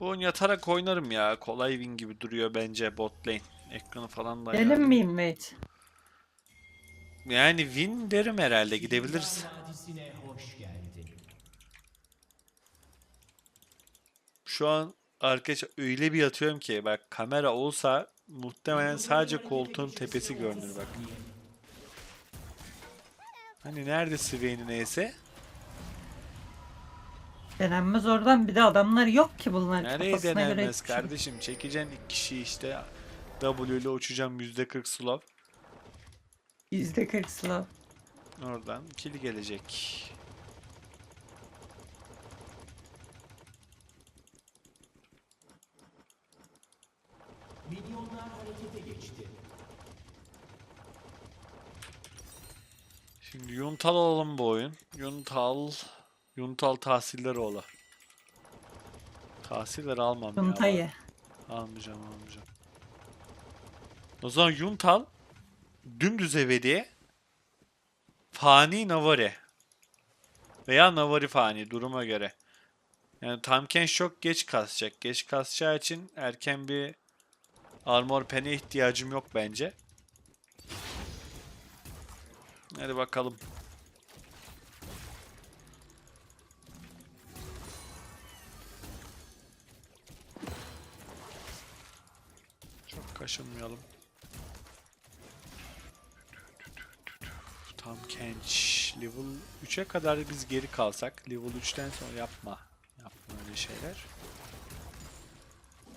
Bu oyun yatarak oynarım ya. Kolay win gibi duruyor bence bot lane. Ekranı falan da Gelim ayarlı. mi invade? Yani win derim herhalde gidebiliriz. Şu an arkadaş öyle bir yatıyorum ki bak kamera olsa muhtemelen sadece koltuğun tepesi görünür bak. Hani nerede Swain'in neyse? Denenmez oradan bir de adamlar yok ki bunlar. Nereye Kafasına göre denenmez hiçbir şey. kardeşim? Çekeceksin iki kişi işte. W ile uçacağım %40 slow. Yüzde kırk slow. Oradan kili gelecek. Milyonlar harekete geçti. Şimdi Yuntal alalım bu oyun. Yuntal. Yuntal tahsilleri ola. Tahsiller almam ya. Yuntayı. Almayacağım almayacağım. O zaman Yuntal dümdüz evediye Fani Navari veya Navari Fani duruma göre. Yani Tamken çok geç kasacak. Geç kasacağı için erken bir armor pen'e ihtiyacım yok bence. Hadi bakalım. Kaşınmayalım. Tam Kench level 3'e kadar biz geri kalsak level 3'ten sonra yapma. Yapma öyle şeyler.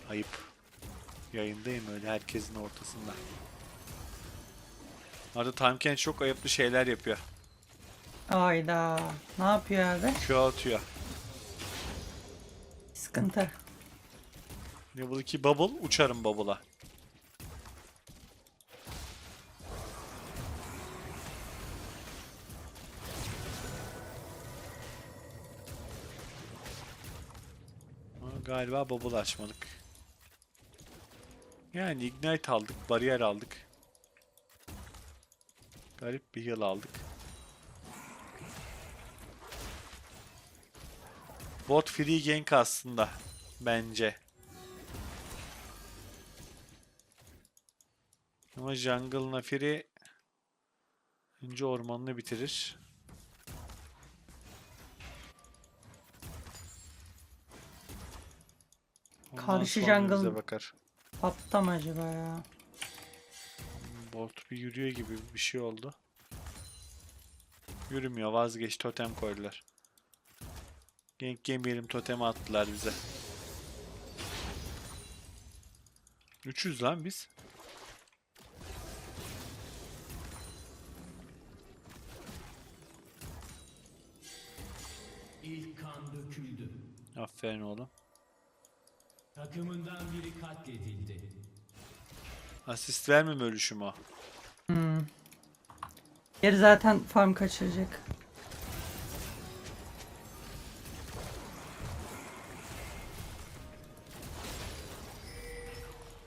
Ayıp. Yayındayım öyle herkesin ortasında. Arada Tam Kench çok ayıplı şeyler yapıyor. Ayda. Ne yapıyor abi? Q atıyor. Sıkıntı. Level 2 bubble uçarım bubble'a. Ama galiba bubble açmadık. Yani ignite aldık, bariyer aldık. Garip bir heal aldık. Bot free gank aslında bence. Ama Jungle Nafiri önce ormanını bitirir. Ondan Karşı sonra bize jungle- bakar. Patlam acaba ya. Bolt bir yürüyor gibi bir şey oldu. Yürümüyor vazgeç totem koydular. Gank yemeyelim totemi attılar bize. 300 lan biz. İlk kan döküldü. Aferin oğlum. Takımından biri katledildi. Asist vermem ölüşüm o. Geri zaten farm kaçıracak.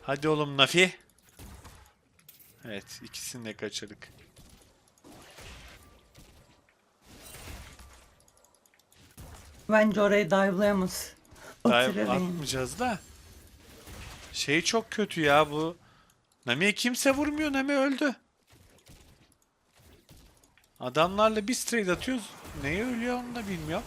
Hadi oğlum Nafi. Evet ikisini de kaçırdık. Bence orayı dive'layamaz. Yani. atmayacağız da. Şey çok kötü ya bu. Nami'ye kimse vurmuyor. Nami öldü. Adamlarla biz trade atıyoruz. Neye ölüyor onu da bilmiyorum.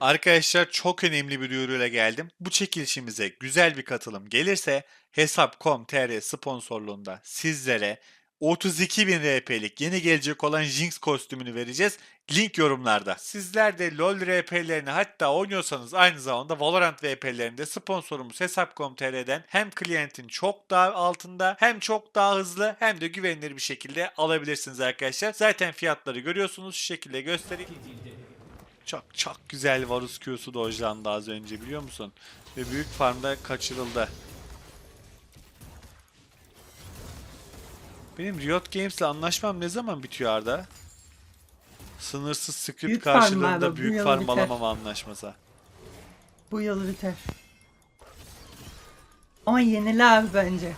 Arkadaşlar çok önemli bir duyuruyla geldim. Bu çekilişimize güzel bir katılım gelirse Hesap.com.tr sponsorluğunda sizlere 32.000 RP'lik yeni gelecek olan Jinx kostümünü vereceğiz. Link yorumlarda. Sizler de LoL RP'lerini hatta oynuyorsanız aynı zamanda Valorant RP'lerini de sponsorumuz Hesap.com.tr'den hem klientin çok daha altında hem çok daha hızlı hem de güvenilir bir şekilde alabilirsiniz arkadaşlar. Zaten fiyatları görüyorsunuz şu şekilde göstereyim. Çok çok güzel Varus Q'su dojlandı az önce biliyor musun? Ve büyük farmda kaçırıldı. Benim Riot Games'le anlaşmam ne zaman bitiyor Arda? Sınırsız script büyük karşılığında abi, büyük farm alamama anlaşması. Bu yıl biter. Ama yenili abi bence.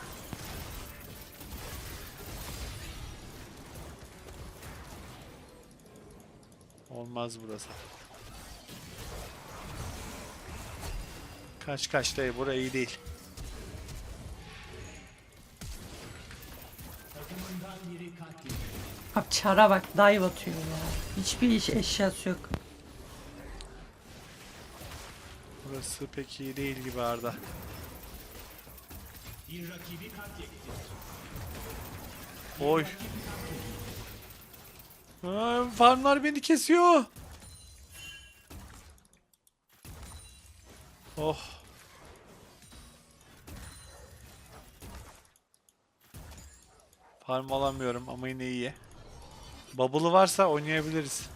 Olmaz burası. Kaç kaç dayı burası iyi değil. Abi çara bak dive atıyor ya. Hiçbir iş eşyası yok. Burası pek iyi değil gibi Arda. Bir rakibi katletti. Oy. Aa, farmlar beni kesiyor. Oh. Farm alamıyorum ama yine iyi. Bubble'ı varsa oynayabiliriz.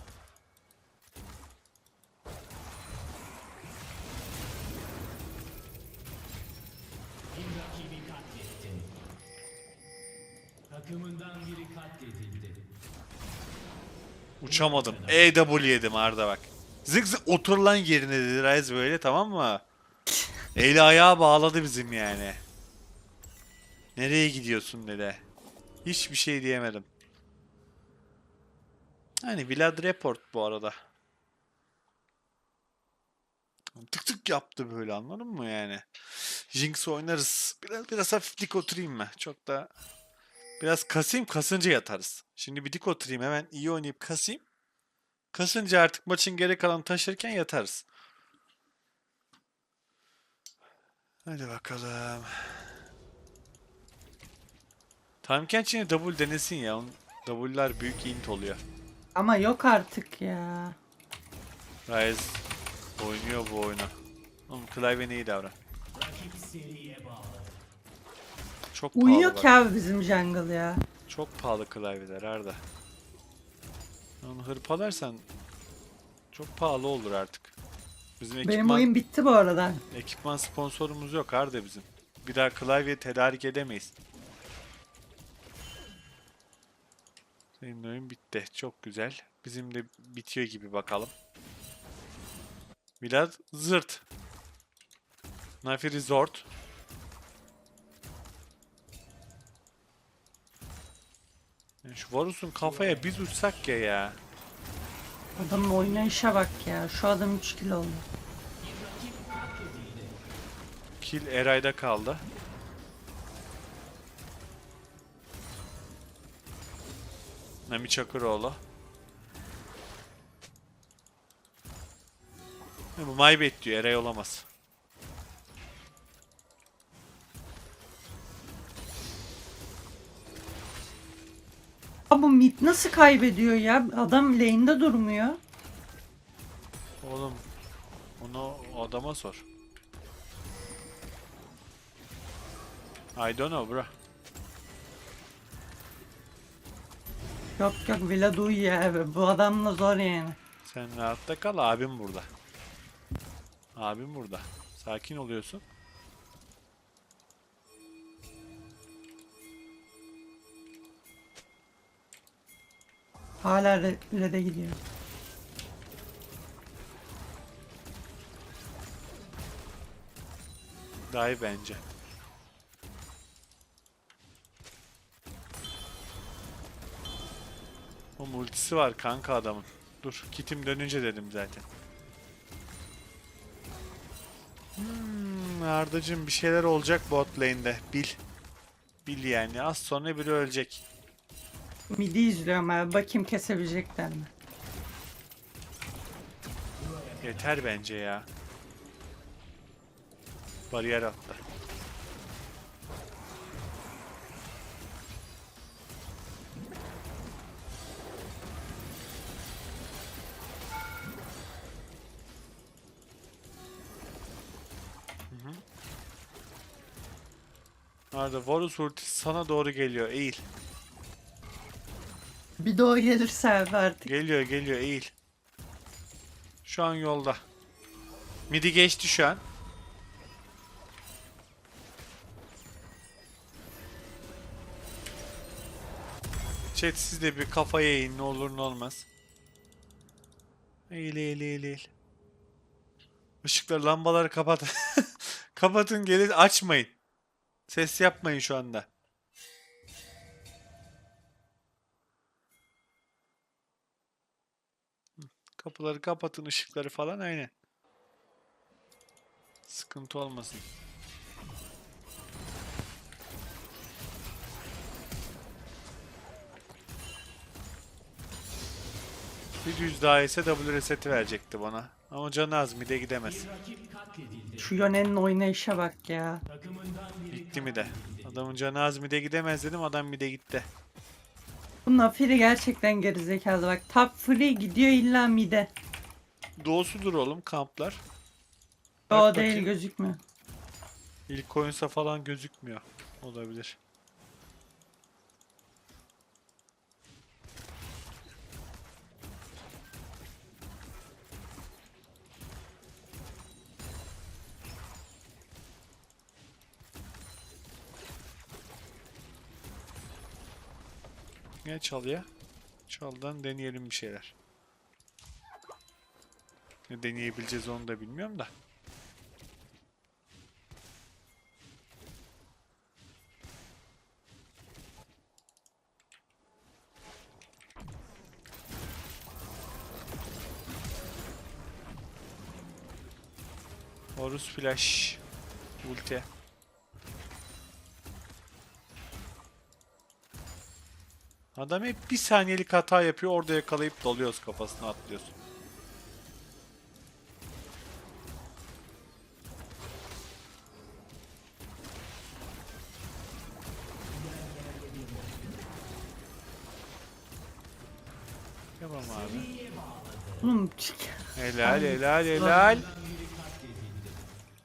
Uçamadım. EW yedim Arda bak. Zık zık otur lan yerine dedi Rise böyle tamam mı? Eli ayağı bağladı bizim yani. Nereye gidiyorsun dedi. Hiçbir şey diyemedim. Hani Vlad Report bu arada. Tık tık yaptı böyle anladın mı yani? Jinx oynarız. Biraz biraz hafif dik oturayım mı? Çok da biraz kasayım kasınca yatarız. Şimdi bir dik oturayım hemen iyi oynayıp kasayım. Kasınca artık maçın geri kalan taşırken yatarız. Hadi bakalım. Time Catch yine double denesin ya. Onun W'lar büyük int oluyor. Ama yok artık ya. Ryze oynuyor bu oyunu. Oğlum klavyene iyi davran. Çok pahalı Uyuyor bak. ki abi bizim jungle ya. Çok pahalı klavyeler Arda. Onu hırpalarsan çok pahalı olur artık. Bizim Benim ekipman, oyun bitti bu arada. ekipman sponsorumuz yok Arda bizim. Bir daha klavye tedarik edemeyiz. Senin oyun bitti. Çok güzel. Bizim de bitiyor gibi bakalım. Biraz zırt. Nafi Resort. Ya Şu Varus'un kafaya biz uçsak ya ya. Adamın oynayışa bak ya. Şu adam 3 kill oldu. Kill Eray'da kaldı. Nami Çakıroğlu. Bu maybet diyor. Eray olamaz. Abi bu mid nasıl kaybediyor ya? Adam lane'de durmuyor. Oğlum onu adama sor. I don't know bro. Yok yok Vlad uyuyor abi. Bu adamla zor yani. Sen rahatta kal abim burada. Abim burada. Sakin oluyorsun. Hala re- red'e gidiyor. Daha iyi bence. O multisi var kanka adamın. Dur kitim dönünce dedim zaten. Hmm, Ardacığım bir şeyler olacak bot lane'de. Bil. Bil yani. Az sonra biri ölecek. Midi izliyorum abi. Bakayım kesebilecekler mi? Yeter bence ya. Bariyer attı. Arda Varus ultisi sana doğru geliyor. Eğil. Bir de o gelirse abi artık. Geliyor geliyor eğil. Şu an yolda. Midi geçti şu an. Chat siz de bir kafaya eğin ne olur ne olmaz. Eğil eğil eğil eğil. Işıkları lambaları kapat. Kapatın gelin açmayın. Ses yapmayın şu anda. Kapıları kapatın ışıkları falan aynen. Sıkıntı olmasın. Bir yüz daha ise W reseti verecekti bana. Ama canı az mide gidemez. Şu Yone'nin oynayışa bak ya. Gitti mi de. Adamın canı az mide gidemez dedim adam mide gitti. Bu Nafiri gerçekten gerizekalı bak. Top free gidiyor illa mide. Doğusudur oğlum kamplar. O Bak değil bakayım. gözükmüyor. İlk oyunsa falan gözükmüyor. Olabilir. Ne çalıyor? Çaldan deneyelim bir şeyler. Ne deneyebileceğiz onu da bilmiyorum da. Horus Flash Ulti Adam hep bir saniyelik hata yapıyor orada yakalayıp dalıyoruz kafasına atlıyorsun. Tamam abi. Oğlum çık. Helal helal helal.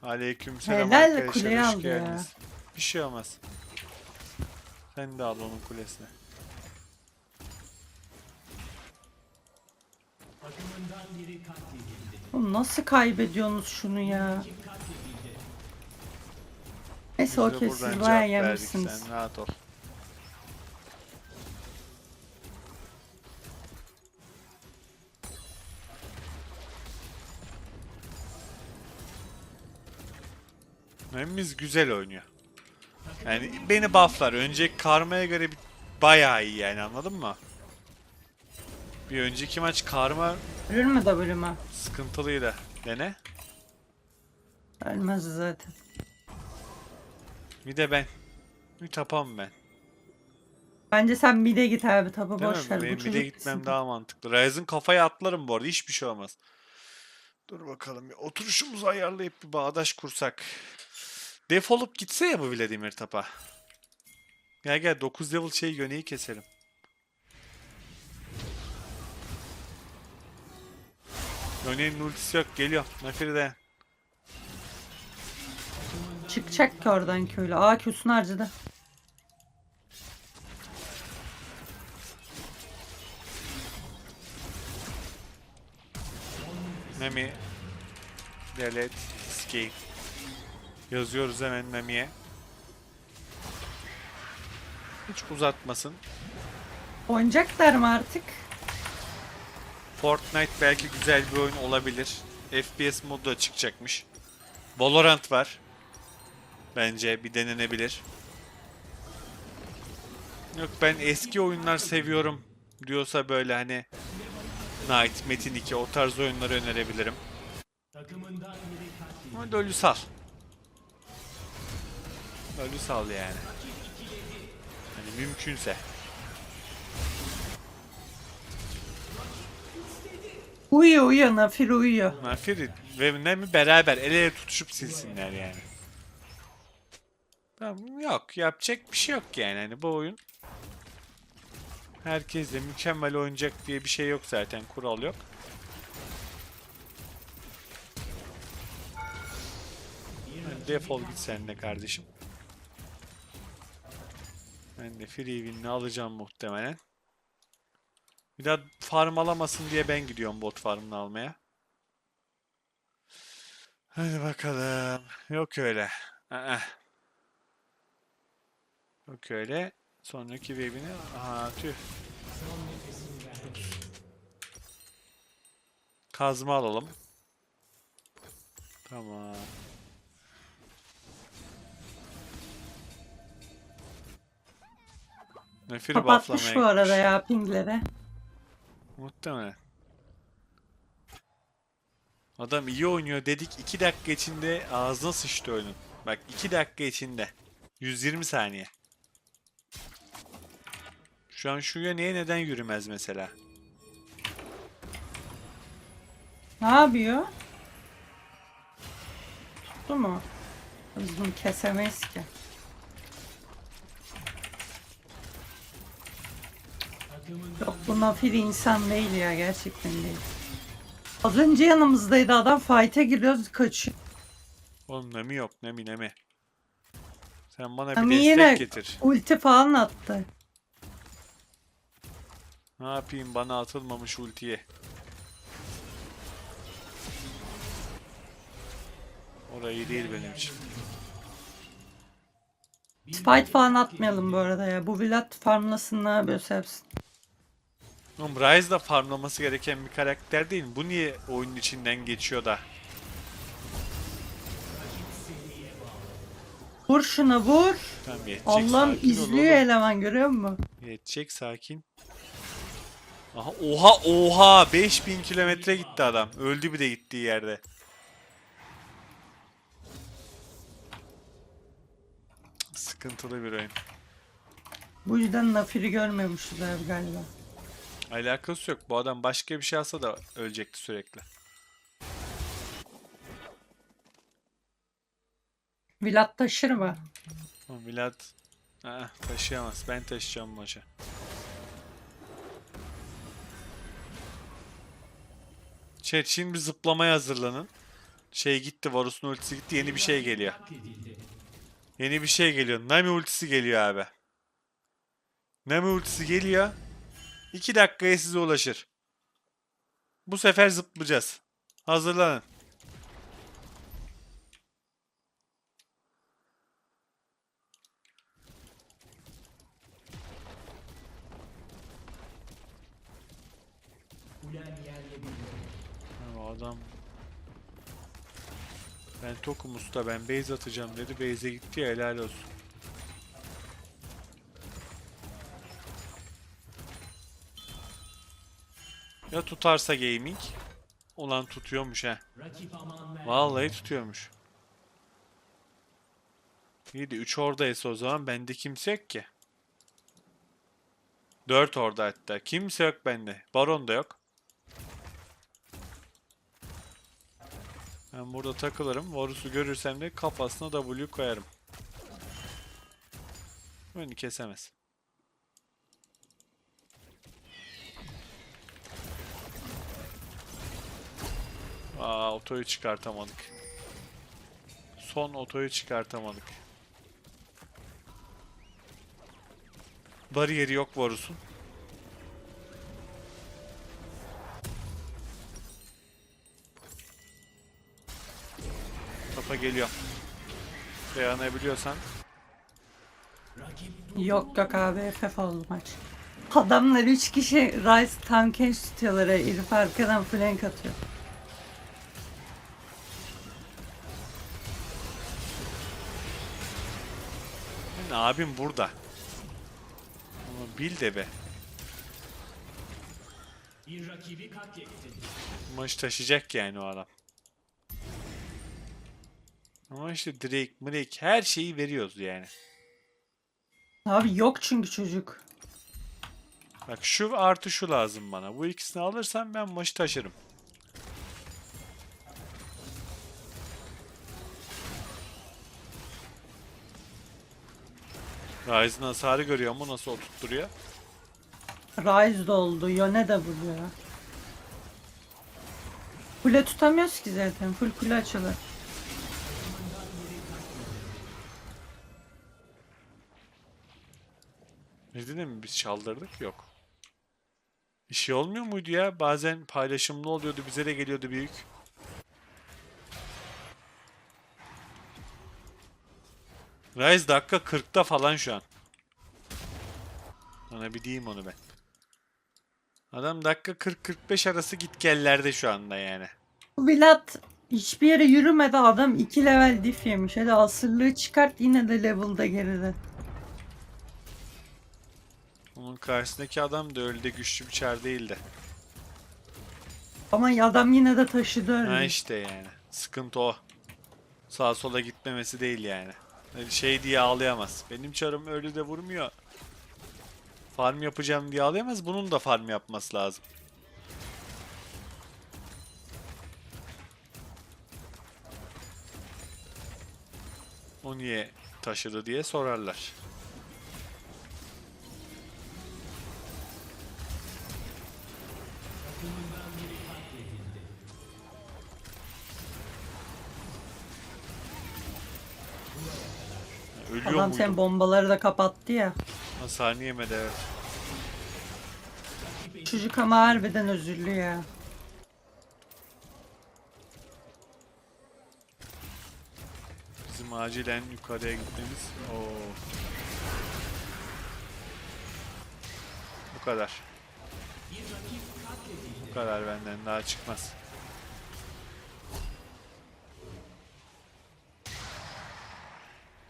Aleykümselam Helal arkadaşlar kuleyi hoş aldı ya. geldiniz. Bir şey olmaz. Sen de al onun kulesini. Oğlum nasıl kaybediyorsunuz şunu ya? Neyse okey siz bayağı yemişsiniz. Sen rahat ol. Memimiz güzel oynuyor. Yani beni bufflar. Önceki karmaya göre bir bayağı iyi yani anladın mı? Bir önceki maç karma Ölür mü bölüme? sıkıntılıydı. Dene. Ölmez zaten. Bir de ben. Bir tapam ben. Bence sen mide git abi tabi Değil boş mi? ver. Bu Benim çocuk gitmem daha mantıklı. Ryzen kafaya atlarım bu arada. Hiçbir şey olmaz. Dur bakalım. bir Oturuşumuzu ayarlayıp bir bağdaş kursak. Defolup gitse ya bu Vladimir Tapa. Gel gel 9 level şey yöneyi keselim. Yöneğin ultisi yok. Geliyor. Nafiri de. Çıkacak ki oradan köylü. Aa kösünü harcadı. Nami. Delete. Escape. Yazıyoruz hemen Nami'ye. Hiç uzatmasın. Oynayacaklar mı artık? Fortnite belki güzel bir oyun olabilir. FPS modu da çıkacakmış. Valorant var. Bence bir denenebilir. Yok ben eski oyunlar seviyorum diyorsa böyle hani Knight, Metin 2 o tarz oyunları önerebilirim. Ama LoL'ü sal. LoL'ü sal yani. Hani mümkünse. Uyuyor uyuyor Nafir uyuyor. Nafiri ve Nemi beraber el ele tutuşup silsinler yani. Yok yapacak bir şey yok yani hani bu oyun herkesle mükemmel oynayacak diye bir şey yok zaten kural yok. Defol git sen de kardeşim. Ben de free win'ini alacağım muhtemelen. Bir daha farm alamasın diye ben gidiyorum bot farmını almaya. Hadi bakalım. Yok öyle. Aa. Yok öyle. Sonraki wave'ini... Aha tüh. Kazma alalım. Tamam. Nefiri Kapatmış bufflamaya bu arada gitmiş. ya pinglere. Muhtemelen. Adam iyi oynuyor dedik 2 dakika içinde ağzına sıçtı oyunun. Bak 2 dakika içinde. 120 saniye. Şu an şuraya niye neden yürümez mesela? Ne yapıyor? Tuttu mu? Biz bunu kesemeyiz ki. Yok bu Nafiri insan değil ya gerçekten değil. Az önce yanımızdaydı adam fight'e giriyoruz kaçıyor. Oğlum Nami yok Nami Nami. Sen bana bir Nami destek yine- getir. Ulti falan attı. Ne yapayım bana atılmamış ultiye. Orayı değil benim için. Fight falan atmayalım bu arada ya. Bu Vlad farmlasın ne yapıyorsa yapsın. Oğlum Ryze da farmlaması gereken bir karakter değil? Bu niye oyunun içinden geçiyor da? Vur şuna vur. Tamam yetecek Allah'ım sakin ol izliyor oğlum. eleman görüyor musun? Yetecek sakin. Aha oha oha 5000 kilometre gitti adam. Öldü bir de gittiği yerde. Sıkıntılı bir oyun. Bu yüzden Nafir'i görmemişiz abi galiba. Alakası yok. Bu adam başka bir şey alsa da ölecekti sürekli. Vlad taşır mı? Vlad Aa, taşıyamaz. Ben taşıyacağım maçı. Chat şimdi bir zıplamaya hazırlanın. Şey gitti, Varus'un ultisi gitti. Yeni bir şey geliyor. Yeni bir şey geliyor. Nami ultisi geliyor abi. Nami ultisi geliyor. 2 dakikaya size ulaşır. Bu sefer zıplayacağız. Hazırlanın. Adam ben tokum usta ben base atacağım dedi. Base'e gitti ya helal olsun. Ya tutarsa gaming. Ulan tutuyormuş ver. Vallahi tutuyormuş. İyi de 3 oradaysa o zaman bende kimse yok ki. 4 orada hatta. Kimse yok bende. Baron da yok. Ben burada takılırım. Varus'u görürsem de kafasına W koyarım. Beni kesemez. Aa otoyu çıkartamadık. Son otoyu çıkartamadık. Bariyeri yok Varus'un. Topa geliyor. Dayanabiliyorsan. Yok yok abi FF oldu maç. Adamlar 3 kişi Rice tankenç tutuyorlar. Herif arkadan flank atıyor. Abim burada. Ama bil de be. bir rakibi katlettin. Maçı taşıyacak yani o adam. Ama işte Drake, Drake her şeyi veriyoruz yani. Abi yok çünkü çocuk. Bak şu artı şu lazım bana. Bu ikisini alırsam ben maçı taşırım. Ryze'ın hasarı görüyor mu nasıl oturtturuyor? Rise de oldu. Yone de vuruyor. Kule tutamıyoruz ki zaten. Full kule açılır. Ne dedim biz çaldırdık yok. Bir şey olmuyor muydu ya? Bazen paylaşımlı oluyordu bize de geliyordu büyük. Rise dakika 40'ta falan şu an. Sana bir diyeyim onu ben. Adam dakika 40-45 arası gitgellerde şu anda yani. Bu Vlad hiçbir yere yürümedi adam 2 level diff yemiş. Hadi asırlığı çıkart yine de level'da geride. Onun karşısındaki adam da öyle de güçlü bir çar değildi. Ama adam yine de taşıdı Ha öyle. işte yani. Sıkıntı o. Sağa sola gitmemesi değil yani. Öyle Şey diye ağlayamaz. Benim çarım öyle de vurmuyor. Farm yapacağım diye ağlayamaz. Bunun da farm yapması lazım. O niye taşıdı diye sorarlar. Ölüyor Adam muydu? sen bombaları da kapattı ya. Hasarını yemedi evet. Çocuk ama harbiden özürlü ya. Bizim acilen yukarıya gitmemiz. Oo. Bu kadar. Bu kadar benden daha çıkmaz.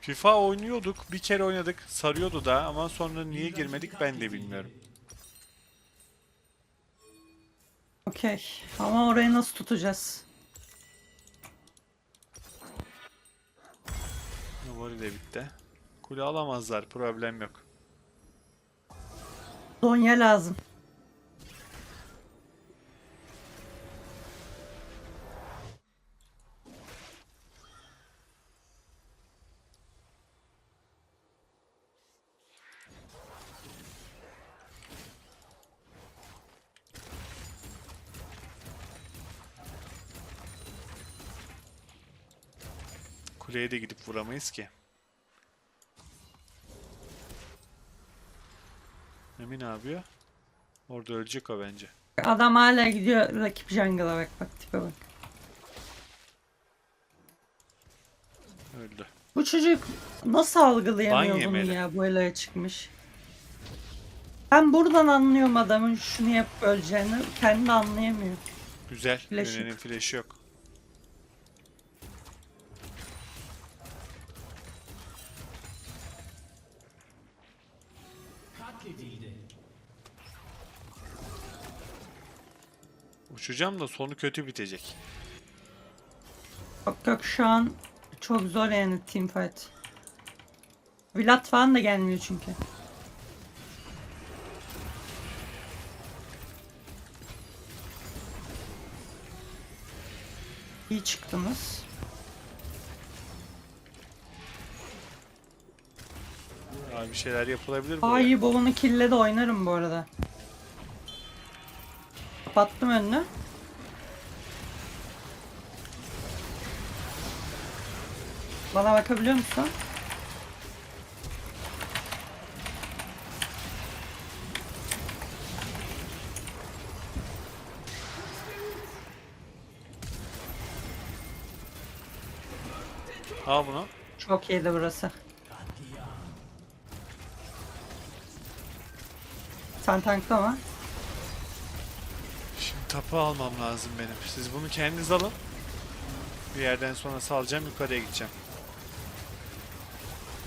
FIFA oynuyorduk. Bir kere oynadık. Sarıyordu da ama sonra niye girmedik ben de bilmiyorum. Okey. Ama orayı nasıl tutacağız? Nobody de bitti. Kule alamazlar. Problem yok. Donya lazım. Kuleye de gidip vuramayız ki. Emin yapıyor? Orada ölecek o bence. Adam hala gidiyor rakip jungle'a bak bak tipe bak. Öldü. Bu çocuk nasıl algılayamıyor bunu ya bu elaya çıkmış. Ben buradan anlıyorum adamın şunu yapıp öleceğini. Kendi anlayamıyor. Güzel. Flash Yönenin flash'ı yok. Uçacağım da sonu kötü bitecek. Yok yok şu an çok zor yani teamfight. Vlad falan da gelmiyor çünkü. İyi çıktınız. Abi bir şeyler yapılabilir mi? Ay babamı kille de oynarım bu arada. Kapattım önünü. Bana bakabiliyor musun? Al bunu. Çok iyiydi burası. Sen tanklama. Şimdi tapı almam lazım benim. Siz bunu kendiniz alın. Bir yerden sonra salacağım yukarıya gideceğim.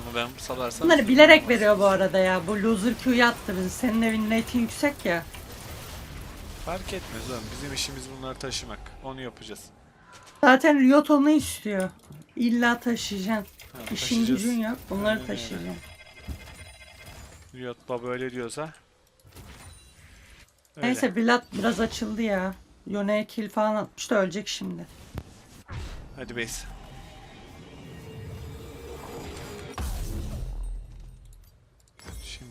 Bunu ben salarsam... Bunları bilerek veriyor bu arada ya. Bu loser Q'yu attı bizi. Senin evin rating yüksek ya. Fark etmez oğlum. Bizim işimiz bunları taşımak. Onu yapacağız. Zaten Riot onu istiyor. İlla taşıyacaksın. Ha, İşin taşıyacağız. gücün yok. Bunları Aynen öyle. taşıyacaksın. Riot baba öyle diyorsa. Öyle. Neyse Vlad biraz açıldı ya. Yone'ye kill falan atmış da ölecek şimdi. Hadi base.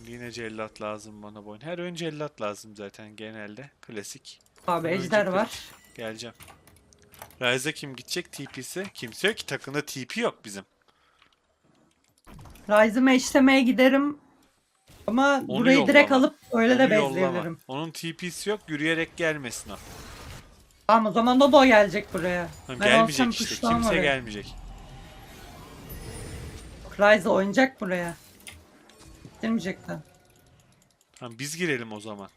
Yine cellat lazım bana bu oyun. Her oyun cellat lazım zaten genelde. Klasik. Abi Önce ejder var. Geleceğim. Ryze'a kim gidecek TP'si? Kimse yok ki takımda TP yok bizim. Ryze'ımı eşlemeye giderim. Ama Onu burayı direkt yollama. alıp öyle de Onu yollama. bezleyebilirim. Onun TP'si yok yürüyerek gelmesin o. Tamam o zaman da o gelecek buraya. Ha, Ben gelmeyecek işte. Kimse oraya. gelmeyecek. Ryze oynayacak buraya. Bitirmeyecekler. Tamam biz girelim o zaman.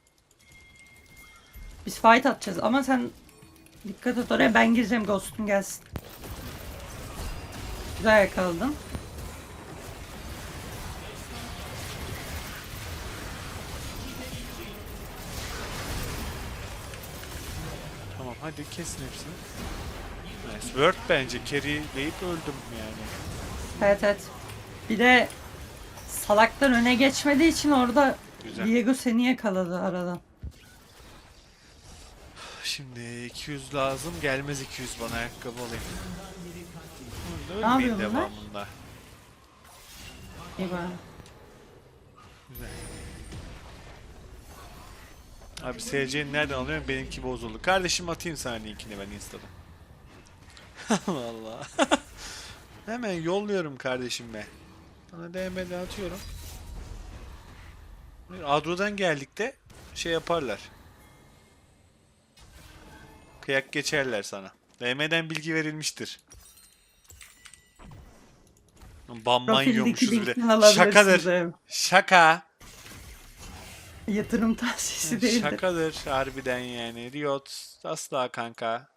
Biz fight atacağız ama sen dikkat et oraya ben gireceğim Ghost'un gelsin. Güzel yakaladın. Tamam. Hadi kesin hepsini. Nice. Word bence. Carry'leyip öldüm yani. Evet evet. Bir de salaktan öne geçmediği için orada Güzel. Diego seni yakaladı aradan. Şimdi 200 lazım. Gelmez 200 bana ayakkabı alayım. Ölmeyin yapıyor bunlar? devamında. İyi bari. Güzel. Abi SC'ni nereden alıyorum? Benimki bozuldu. Kardeşim atayım sana linkini ben Insta'da. Allah Allah. Hemen yolluyorum kardeşime. Sana DM'den atıyorum. Adro'dan geldik de şey yaparlar. Kıyak geçerler sana. DM'den bilgi verilmiştir. Bamban yiyormuşuz bir de. Şakadır. evet. Şaka. Yatırım tavsiyesi değildir. Şakadır harbiden yani. Riot asla kanka.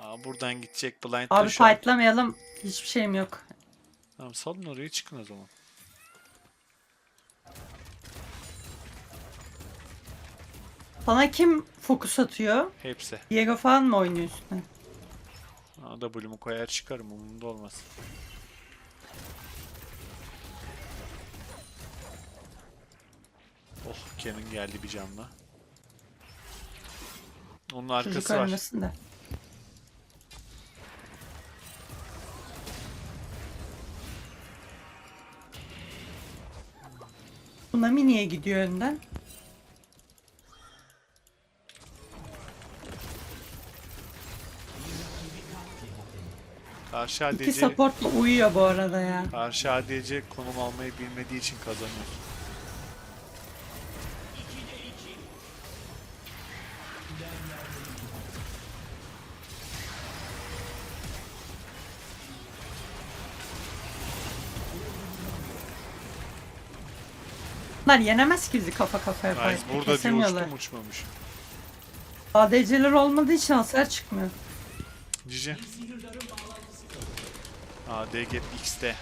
Aa, buradan gidecek blind Abi fightlamayalım. Hiçbir şeyim yok. Tamam salın oraya çıkın o zaman. Sana kim fokus atıyor? Hepsi. Diego falan mı oynuyor üstüne? Aa, W'mu koyar çıkarım umurumda olmaz. Oh Kenan geldi bir canla. Onun Çocuk arkası var. ölmesin de. Nami niye gidiyor önden? Karşı İki ADC, supportla uyuyor bu arada ya. karşı ADC konum almayı bilmediği için kazanıyor. Bunlar yenemez ki bizi kafa kafaya Nice. Burada diyor Kesemiyorlar. uçtum uçmamış. ADC'ler olmadığı için hasar çıkmıyor. Cici. Aa DG X'te.